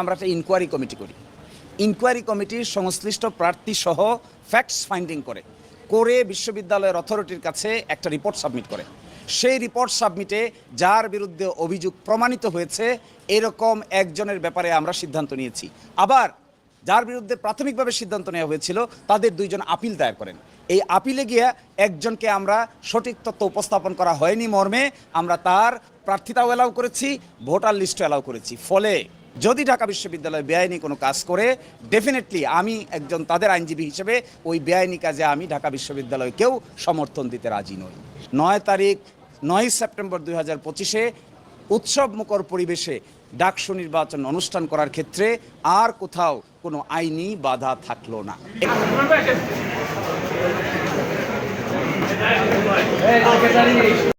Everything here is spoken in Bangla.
আমরা একটা ইনকোয়ারি কমিটি করি। ইনকোয়ারি কমিটির সংশ্লিষ্ট প্রার্থী সহ ফ্যাক্টস ফাইন্ডিং করে। করে বিশ্ববিদ্যালয়ের অথরিটির কাছে একটা রিপোর্ট সাবমিট করে। সেই রিপোর্ট সাবমিটে যার বিরুদ্ধে অভিযোগ প্রমাণিত হয়েছে, এরকম একজনের ব্যাপারে আমরা সিদ্ধান্ত নিয়েছি। আবার যার বিরুদ্ধে প্রাথমিকভাবে সিদ্ধান্ত নেওয়া হয়েছিল, তাদের দুইজন আপিল দায়ের করেন। এই আপিলে গিয়া একজনকে আমরা সঠিক তথ্য উপস্থাপন করা হয়নি মর্মে, আমরা তার প্রার্থিতাও অ্যালাউ করেছি, ভোটার লিস্টও অ্যালাউ করেছি। ফলে যদি ঢাকা বিশ্ববিদ্যালয় বেআইনি কোনো কাজ করে ডেফিনেটলি আমি একজন তাদের আইনজীবী হিসেবে ওই বেআইনি কাজে আমি ঢাকা বিশ্ববিদ্যালয়কেও সমর্থন দিতে রাজি নই নয় তারিখ নয় সেপ্টেম্বর দুই হাজার পঁচিশে উৎসব মুখর পরিবেশে ডাকসু নির্বাচন অনুষ্ঠান করার ক্ষেত্রে আর কোথাও কোনো আইনি বাধা থাকল না Hey, at that.